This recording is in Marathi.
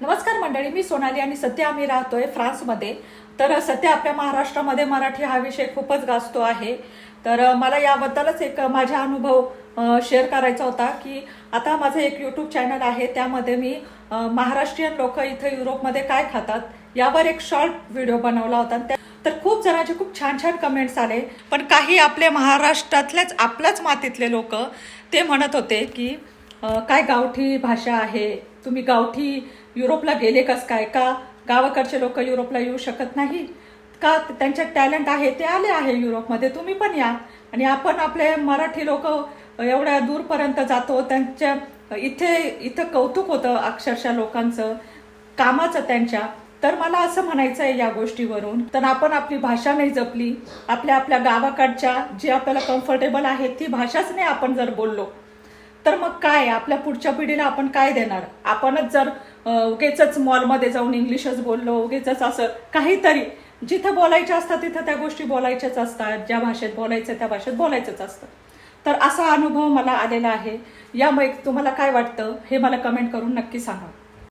नमस्कार मंडळी मी सोनाली आणि सध्या आम्ही राहतोय फ्रान्समध्ये. तर सध्या आपल्या महाराष्ट्रामध्ये मराठी हा विषय खूपच गाजतो आहे. तर मला याबद्दलच एक माझा अनुभव शेअर करायचा होता की आता माझं एक यूट्यूब चॅनल आहे त्यामध्ये मी महाराष्ट्रीयन लोक इथं युरोपमध्ये काय खातात यावर एक शॉर्ट व्हिडिओ बनवला होता. त्या- तर खूप जणांचे खूप छान छान कमेंट्स आले. पण काही आपले महाराष्ट्रातल्याच आपल्याच मातीतले लोक ते म्हणत होते की काय गावठी भाषा आहे? तुम्ही गावठी युरोपला गेले कस काय का? गावाकडचे लोक युरोपला येऊ शकत नाही? का त्यांच्यात टॅलेंट आहे? ते आले आहे युरोपमध्ये. तुम्ही पण या. आणि आपण आपले मराठी लोक एवढ्या दूरपर्यंत जातो. त्यांच्या इथे इथं कौतुक होतं अक्षरशः लोकांचं कामाचं त्यांच्या. तर मला असं म्हणायचं आहे या गोष्टीवरून. तर आपण आपली भाषा नाही जपली. आपल्या आपल्या गावाकडच्या जे आपल्याला कम्फर्टेबल आहे ती भाषाच नाही आपण जर बोललो. तर मग काय? आपल्या पुढच्या पिढीला आपण काय देणार? आपणच जर उगेच मॉलमध्ये जाऊन इंग्लिशच बोललो उगेच असं काहीतरी जिथं बोलायच्या असतात तिथं त्या गोष्टी बोलायच्याच असतात. ज्या भाषेत बोलायचं त्या भाषेत बोलायचंच असतं. तर असा अनुभव मला आलेला आहे. यामुळे तुम्हाला काय वाटतं? हे मला कमेंट करून नक्की सांगा.